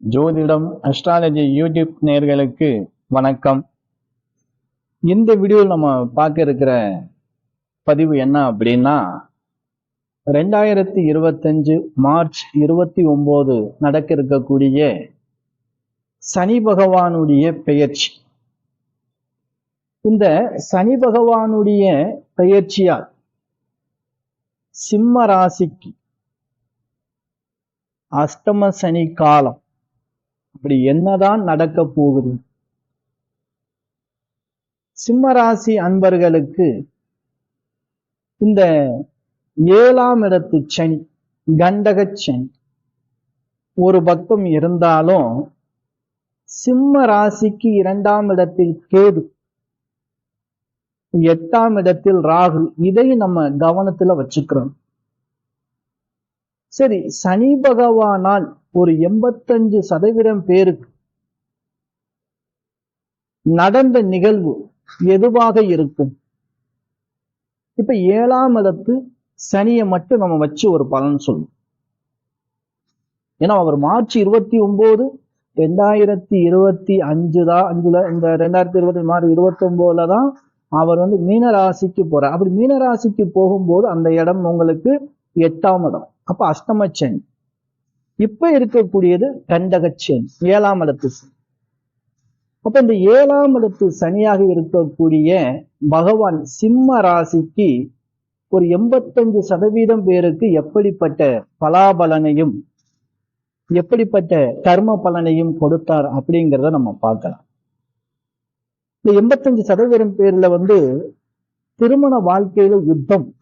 ஜோதிடம் astrology YouTube நேர்களுக்கு வணக்கம். இந்த வீடியோவில் நம்ம பார்க்க இருக்கிற பதிவு என்ன அப்படின்னா ரெண்டாயிரத்தி இருபத்தஞ்சு மார்ச் இருபத்தி ஒன்பது நடக்க இருக்கக்கூடிய சனி பகவானுடைய பெயர்ச்சி. இந்த சனி பகவானுடைய பெயர்ச்சியால் சிம்ம ராசிக்கு அஷ்டம சனி காலம் அப்படி என்னதான் நடக்க போகுது? சிம்மராசி அன்பர்களுக்கு இந்த ஏழாம் இடத்து சனி கண்டக சனி ஒரு பக்கம் இருந்தாலும் சிம்ம ராசிக்கு இரண்டாம் இடத்தில் கேது எட்டாம் இடத்தில் ராகு இதை நம்ம கவனத்துல வச்சுக்கிறோம். சரி சனி பகவானால் ஒரு எண்பத்தஞ்சு சதவீதம் பேருக்கு நடந்த நிகழ்வு எதுவாக இருக்கும்? இப்ப ஏழாம் இடத்து சனியை மட்டும் நம்ம வச்சு ஒரு பலன் சொல்லணும் ஏன்னா அவர் மார்ச் இருபத்தி ஒன்பது ரெண்டாயிரத்தி இருபத்தி அஞ்சு தான் அஞ்சுல இந்த ரெண்டாயிரத்தி இருபத்தி மார்ச் இருபத்தி ஒன்பதுல தான் அவர் வந்து மீனராசிக்கு போறார். அப்படி மீனராசிக்கு போகும்போது அந்த இடம் உங்களுக்கு எட்டாம் இடம். அப்ப அஷ்டமச்சனி இப்ப இருக்கக்கூடியது கண்டகச்சேன் ஏழாம் இடத்து அப்ப இந்த ஏழாம் இடத்து சனியாக இருக்கக்கூடிய பகவான் சிம்ம ராசிக்கு ஒரு எண்பத்தஞ்சு சதவீதம் பேருக்கு எப்படிப்பட்ட பலாபலனையும் எப்படிப்பட்ட கர்ம பலனையும் கொடுத்தார் அப்படிங்கிறத நம்ம பார்க்கலாம். இந்த எண்பத்தஞ்சு சதவீதம் பேர்ல வந்து திருமண வாழ்க்கையில யுத்தம்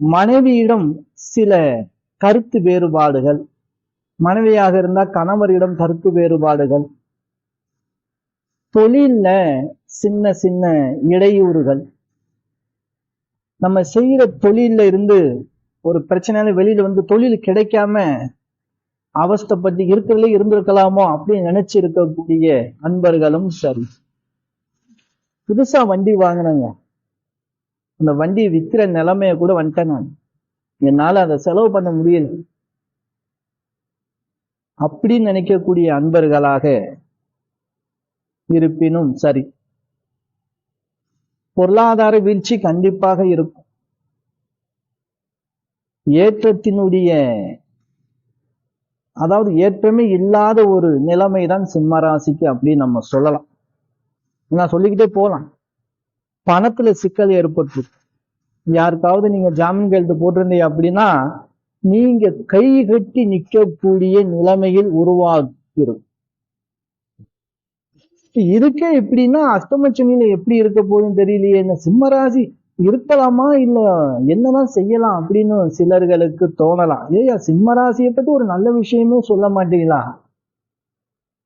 மனைவியிடம் சில கருத்து வேறுபாடுகள். மனைவியாக இருந்தா கணவரிடம் கருத்து வேறுபாடுகள். தொழில்ல சின்ன சின்ன இடையூறுகள். நம்ம செய்யற தொழில இருந்து ஒரு பிரச்சனையால வெளியில வந்து தொழில் கிடைக்காம அவஸ்தைப்பட்டு இருக்கிறதுல இருந்திருக்கலாமோ அப்படின்னு நினைச்சு இருக்கக்கூடிய அன்பர்களும் சரி. புதுசா வண்டி வாங்கினங்க அந்த வண்டி விற்கிற நிலைமைய கூட வந்துட்டேன் நான். என்னால அதை செலவு பண்ண முடியல. அப்படின்னு நினைக்கக்கூடிய அன்பர்களாக இருப்பினும் சரி. பொருளாதார வீழ்ச்சி கண்டிப்பாக இருக்கும். ஏற்றத்தினுடைய அதாவது ஏற்றமே இல்லாத ஒரு நிலைமை தான் சிம்மராசிக்கு அப்படின்னு நம்ம சொல்லலாம். நான் சொல்லிக்கிட்டே போலாம் பணத்துல சிக்கல் ஏற்பட்டு யாருக்காவது நீங்க ஜாமீன் கையெழுத்து போட்டிருந்தீங்க அப்படின்னா நீங்க கை கட்டி நிற்கக்கூடிய நிலைமையில் உருவாகிறது இருக்கே எப்படின்னா அஷ்டமச்சனியில எப்படி இருக்க போகுதுன்னு தெரியலையே என்ன சிம்மராசி இருக்கலாமா இல்ல என்னதான் செய்யலாம் அப்படின்னு சிலர்களுக்கு தோணலாம். ஏயா சிம்மராசியை பத்தி ஒரு நல்ல விஷயமே சொல்ல மாட்டீங்களா?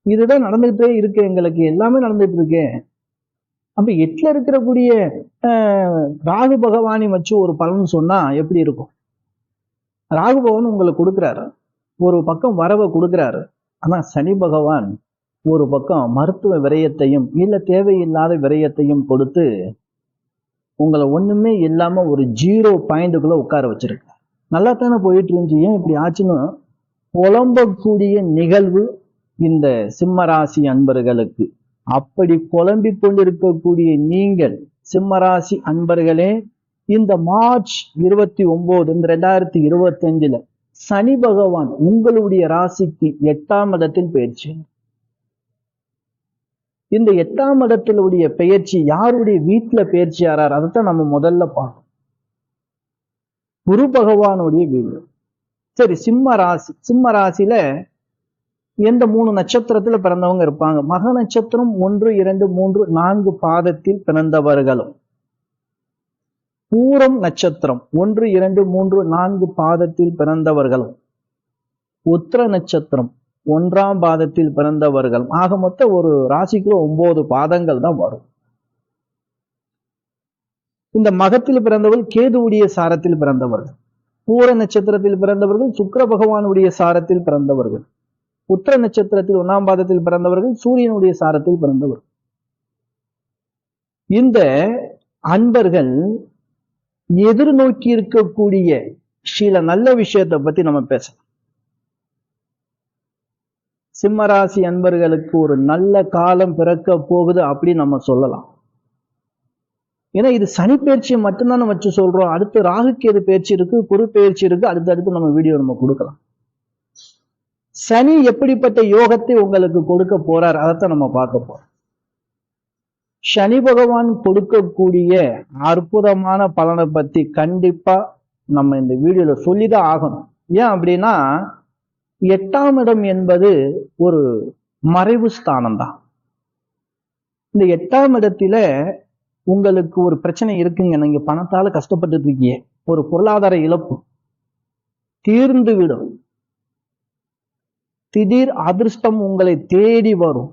இதுதான் நடந்துகிட்டே இருக்கு எங்களுக்கு. எல்லாமே நடந்துட்டு இருக்கேன் அப்ப எட்டுல இருக்கிறக்கூடிய ராகு பகவானை வச்சு ஒரு பலன் சொன்னா எப்படி இருக்கும்? ராகு பகவான் உங்களுக்கு கொடுக்குறாரு. ஒரு பக்கம் வரவை கொடுக்குறாரு. ஆனா சனி பகவான் ஒரு பக்கம் மருத்துவ விரயத்தையும் இல்ல தேவையில்லாத விரயத்தையும் கொடுத்து உங்களை ஒண்ணுமே இல்லாம ஒரு ஜீரோ பாயிண்ட்டுக்குள்ள உட்கார வச்சிருக்கு நல்லா தானே போயிட்டு இருந்துச்சு. ஏன் இப்படி ஆச்சுன்னு புலம்பக்கூடிய நிகழ்வு இந்த சிம்மராசி அன்பர்களுக்கு. அப்படி குழம்பிக் கொண்டிருக்கக்கூடிய நீங்கள் சிம்மராசி அன்பர்களே இந்த மார்ச் இருபத்தி ஒன்பது இந்த ரெண்டாயிரத்தி இருபத்தி அஞ்சுல சனி பகவான் உங்களுடைய ராசிக்கு எட்டாம் இடத்தில் பயிற்சி இந்த எட்டாம் இடத்திலுடைய பெயர்ச்சி யாருடைய வீட்டுல பயிற்சி ஆறார் அதைத்தான் நம்ம முதல்ல பார்க்கணும். குரு பகவானுடைய வீடு. சரி சிம்ம ராசி சிம்ம ராசியில எந்த மூணு நட்சத்திரத்துல பிறந்தவங்க இருப்பாங்க? மக நட்சத்திரம் ஒன்று இரண்டு மூன்று நான்கு பாதத்தில் பிறந்தவர்களும். பூரம் நட்சத்திரம் ஒன்று இரண்டு மூன்று நான்கு பாதத்தில் பிறந்தவர்களும். உத்திர நட்சத்திரம் ஒன்றாம் பாதத்தில் பிறந்தவர்கள் ஆக மொத்த ஒரு ராசிக்குள்ள ஒன்பது பாதங்கள் தான் வரும். இந்த மகத்தில் பிறந்தவர்கள் கேதுவுடைய சாரத்தில் பிறந்தவர்கள். பூர நட்சத்திரத்தில் பிறந்தவர்கள் சுக்கர பகவானுடைய சாரத்தில் பிறந்தவர்கள். உத்திர நட்சத்திரத்தில் ஒன்றாம் பாதத்தில் பிறந்தவர்கள் சூரியனுடைய சாரத்தில் பிறந்தவர்கள் இந்த அன்பர்கள் எதிர்நோக்கி இருக்கக்கூடிய சில நல்ல விஷயத்தை பத்தி நம்ம பேசலாம். சிம்மராசி அன்பர்களுக்கு ஒரு நல்ல காலம் பிறக்க போகுது அப்படின்னு நம்ம சொல்லலாம். ஏன்னா இது சனி பயிற்சியை மட்டும்தான் நம்ம வச்சு சொல்றோம். அடுத்து ராகுக்கேது பயிற்சி இருக்கு குரு பயிற்சி இருக்கு அடுத்தடுத்து நம்ம வீடியோ நம்ம கொடுக்கலாம். சனி எப்படிப்பட்ட யோகத்தை உங்களுக்கு கொடுக்க போறார் அதைத்தான் நம்ம பார்க்க போறோம். சனி பகவான் கொடுக்கக்கூடிய அற்புதமான பலனை பத்தி கண்டிப்பா நம்ம இந்த வீடியோல சொல்லிதான் ஆகணும். ஏன் அப்படின்னா எட்டாம் இடம் என்பது ஒரு மறைவு ஸ்தானம் தான் இந்த எட்டாம் இடத்துல உங்களுக்கு ஒரு பிரச்சனை இருக்குங்க. நீங்க பணத்தால கஷ்டப்பட்டு இருக்கீங்க. ஒரு பொருளாதார இழப்பு தீர்ந்து விடும். திடீர் அதிர்ஷ்டம் உங்களை தேடி வரும்.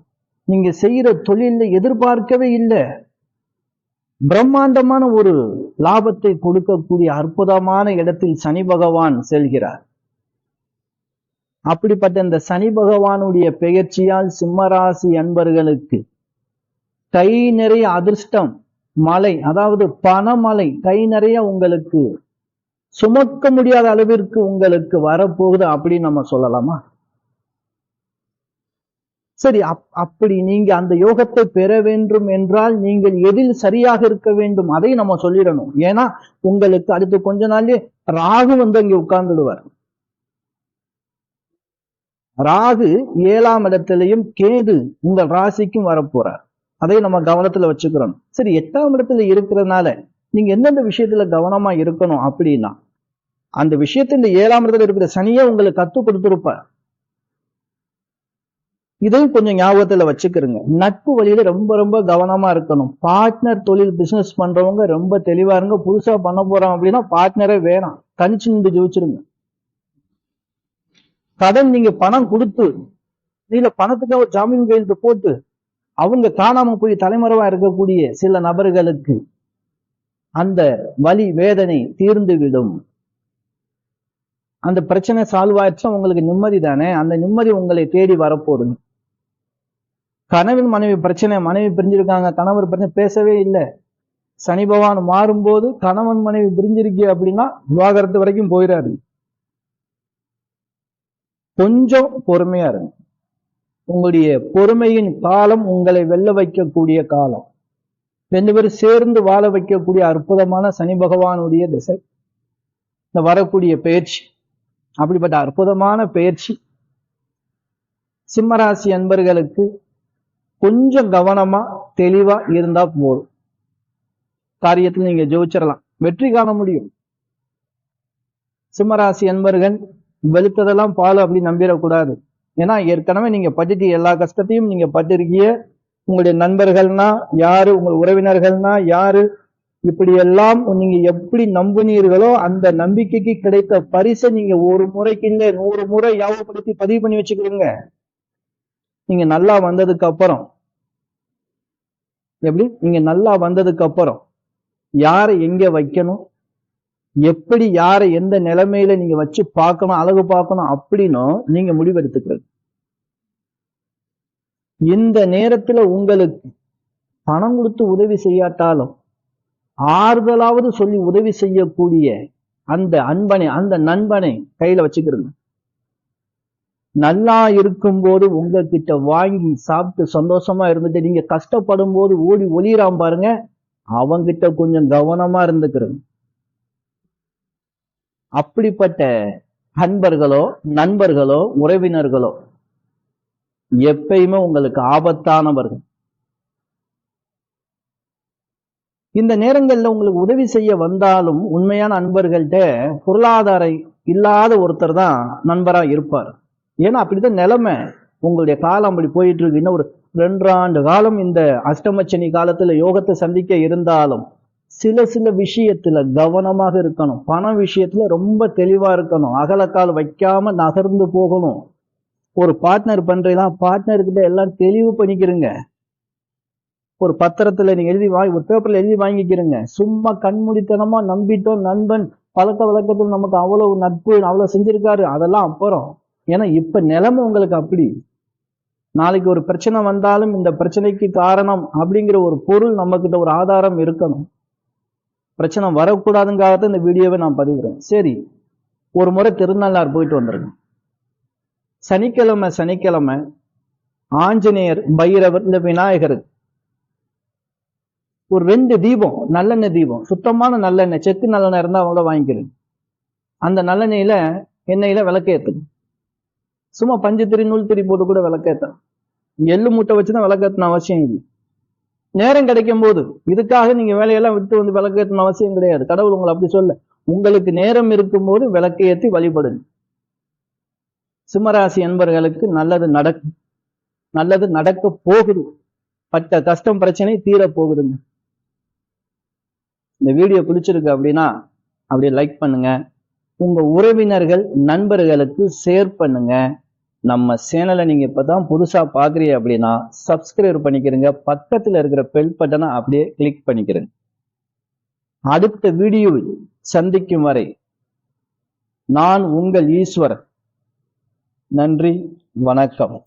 நீங்க செய்யற தொழில எதிர்பார்க்கவே இல்லை. பிரம்மாண்டமான ஒரு லாபத்தை கொடுக்கக்கூடிய அற்புதமான இடத்தில் சனி பகவான் செல்கிறார். அப்படிப்பட்ட இந்த சனி பகவானுடைய பெயர்ச்சியால் சிம்மராசி அன்பர்களுக்கு கை நிறைய அதிர்ஷ்டம் மலை அதாவது பணமலை கை நிறைய உங்களுக்கு சுமக்க முடியாத அளவிற்கு உங்களுக்கு வரப்போகுது அப்படின்னு நம்ம சொல்லலாமா? சரி அப் அப்படி நீங்க அந்த யோகத்தை பெற வேண்டும் என்றால் நீங்கள் எதில் சரியாக இருக்க வேண்டும்? அதை நம்ம சொல்லிடணும். ஏன்னா உங்களுக்கு அடுத்து கொஞ்ச நாள்லயே ராகு வந்து அங்கே உட்கார்ந்துடுவார். ராகு ஏழாம் இடத்திலையும் கேது உங்கள் ராசிக்கும் வரப்போறார். அதை நம்ம கவனத்துல வச்சுக்கிறோம் சரி எட்டாம் இடத்துல இருக்கிறதுனால நீங்க எந்தெந்த விஷயத்துல கவனமா இருக்கணும் அப்படின்னா அந்த விஷயத்த இந்த ஏழாம் இடத்துல இருக்கிற சனியை உங்களுக்கு கத்து கொடுத்துருப்பார் இதையும் கொஞ்சம் ஞாபகத்துல வச்சுக்கிறோங்க நட்பு வழியில ரொம்ப ரொம்ப கவனமா இருக்கணும். பார்ட்னர் தொழில் பிசினஸ் பண்றவங்க ரொம்ப தெளிவா இருங்க. புதுசா பண்ண போறோம் அப்படின்னா பார்ட்னரே வேணாம். தனிச்சு நின்று ஜெயிச்சிருங்க. கடன் நீங்க பணம் கொடுத்து இல்ல பணத்துக்கு ஒரு ஜாமீன் கையெழுத்து போட்டு அவங்க காணாம போய் தலைமறைவா இருக்கக்கூடிய சில நபர்களுக்கு அந்த வலி வேதனை தீர்ந்து விடும் அந்த பிரச்சனை சால்வ் ஆயிடுச்சு உங்களுக்கு நிம்மதி தானே? அந்த நிம்மதி உங்களை தேடி வரப்போகுது. கணவன் மனைவி பிரச்சனை மனைவி பிரிஞ்சிருக்காங்க கணவர் பிரச்சனை பேசவே இல்லை. சனி பகவான் மாறும்போது கணவன் மனைவி பிரிஞ்சிருக்கீ அப்படின்னா விவாகரத்து வரைக்கும் போயிடாது கொஞ்சம் பொறுமையா இருங்க. உங்களுடைய பொறுமையின் காலம் உங்களை வெல்ல வைக்கக்கூடிய காலம். ரெண்டு பேரும் சேர்ந்து வாழ வைக்கக்கூடிய அற்புதமான சனி பகவானுடைய திசை. இந்த வரக்கூடிய பயிற்சி அப்படிப்பட்ட அற்புதமான பயிற்சி சிம்மராசி அன்பர்களுக்கு கொஞ்சம் கவனமா தெளிவா இருந்தா போதும். காரியத்தில் நீங்க ஜெயிச்சிடலாம் வெற்றி காண முடியும். சிம்மராசி அன்பர்கள் வெளுத்ததெல்லாம் பால் அப்படி நம்பிடக்கூடாது. ஏன்னா ஏற்கனவே நீங்க பட்டுட்டு எல்லா கஷ்டத்தையும் நீங்க பட்டிருக்கீங்க. உங்களுடைய நண்பர்கள்னா யாரு? உங்கள் உறவினர்கள்னா யாரு? இப்படி எல்லாம் நீங்க எப்படி நம்புனீர்களோ அந்த நம்பிக்கைக்கு கிடைத்த பரிசை நீங்க ஒரு முறைக்கு இல்லை நூறு முறை யாவப்படுத்தி பதிவு பண்ணி வச்சுக்கிறீங்க. நீங்க நல்லா வந்ததுக்கு அப்புறம் எப்படி? நீங்க நல்லா வந்ததுக்கு அப்புறம் யாரை எங்க வைக்கணும்? எப்படி யாரை எந்த நிலைமையில நீங்க வச்சு பார்க்கணும் அழகு பார்க்கணும் அப்படின்னும் நீங்க முடிவெடுத்துக்கிறது. இந்த நேரத்துல உங்களுக்கு பணம் கொடுத்து உதவி செய்யாட்டாலும் ஆறுதலாவது சொல்லி உதவி செய்யக்கூடிய அந்த அன்பனை அந்த நண்பனை கையில வச்சுக்கிறது நல்லா இருக்கும்போது உங்ககிட்ட வாங்கி சாப்பிட்டு சந்தோஷமா இருந்துட்டு நீங்க கஷ்டப்படும் போது ஓடி ஒளிராம் பாருங்க அவங்கிட்ட கொஞ்சம் கவனமா இருந்துக்கிறது அப்படிப்பட்ட அன்பர்களோ நண்பர்களோ உறவினர்களோ எப்பயுமே உங்களுக்கு ஆபத்தானவர்கள். இந்த நேரங்களில் உங்களுக்கு உதவி செய்ய வந்தாலும் உண்மையான அன்பர்கள்ட்ட பொருளாதார இல்லாத ஒருத்தர் தான் நண்பராக இருப்பார். ஏன்னா அப்படிதான் நிலைமை. உங்களுடைய காலம் அப்படி போயிட்டு இருக்கு இன்னும் ஒரு ரெண்டாண்டு காலம் இந்த அஷ்டமச்சனி காலத்துல யோகத்தை சந்திக்க இருந்தாலும் சில சில விஷயத்துல கவனமாக இருக்கணும். பண விஷயத்துல ரொம்ப தெளிவா இருக்கணும். அகலக்கால் வைக்காம நகர்ந்து போகணும். ஒரு பார்ட்னர் பண்றீங்களா? பார்ட்னர்கிட்ட எல்லாம் தெளிவு பண்ணிக்கிறங்க. ஒரு பத்திரத்துல நீங்க எழுதி வாங்கி ஒரு பேப்பர்ல எழுதி வாங்கிக்கிறங்க. சும்மா கண்மூடித்தனமா நம்பிட்டோம் நண்பன் பழக்க வழக்கத்தில் நமக்கு அவ்வளவு நட்பு அவ்வளவு செஞ்சிருக்காரு. அதெல்லாம் அப்புறம் ஏன்னா இப்ப நிலைமை உங்களுக்கு அப்படி. நாளைக்கு ஒரு பிரச்சனை வந்தாலும் இந்த பிரச்சனைக்கு காரணம் அப்படிங்கிற ஒரு பொருள் நம்ம கிட்ட ஒரு ஆதாரம் இருக்கணும். பிரச்சனை வரக்கூடாதுங்காக இந்த வீடியோவை நான் பதிவுறேன் சரி. ஒரு முறை திருநள்ளார் போயிட்டு வந்துருங்க. சனிக்கிழமை சனிக்கிழமை ஆஞ்சநேயர் பைரவர் இந்த விநாயகருக்கு ஒரு ரெண்டு தீபம் நல்லெண்ணெய் தீபம். சுத்தமான நல்லெண்ணெய் செக்கு நல்லெண்ணெய் இருந்தால் அவங்கள வாங்கிக்கிறேன். அந்த நல்லெண்ணெயில எண்ணெயில விளக்கேத்துங்க சும்மா பஞ்சு திரி நூல் திரி போட்டு கூட விளக்கேத்தலாம். எள்ளு மூட்டை வச்சுதான் விளக்கேற்றின அவசியம் இல்லை. நேரம் கிடைக்கும் போது இதுக்காக நீங்க வேலையெல்லாம் விட்டு வந்து விளக்கேற்றின அவசியம் கிடையாது. கடவுள் உங்களை அப்படி சொல்ல உங்களுக்கு நேரம் இருக்கும்போது விளக்கு ஏற்றி வழிபடுங்க. சிம்மராசி என்பர்களுக்கு நல்லது நடக்கும். நல்லது நடக்க போகுது. பட்ட கஷ்டம் பிரச்சனை தீர போகுதுங்க. இந்த வீடியோ பிடிச்சிருக்கு அப்படின்னா அப்படியே லைக் பண்ணுங்க. உங்க உறவினர்கள் நண்பர்களுக்கு ஷேர் பண்ணுங்க. நம்ம சேனலை நீங்க இப்பதான் புதுசா பாக்குறீங்க அப்படின்னா சப்ஸ்கிரைப் பண்ணிக்கிறீங்க. பக்கத்துல இருக்கிற பெல் பட்டனை அப்படியே கிளிக் பண்ணிக்கிறேங்க அடுத்த வீடியோவில் சந்திக்கும் வரை நான் உங்கள் ஈஸ்வரன். நன்றி வணக்கம்.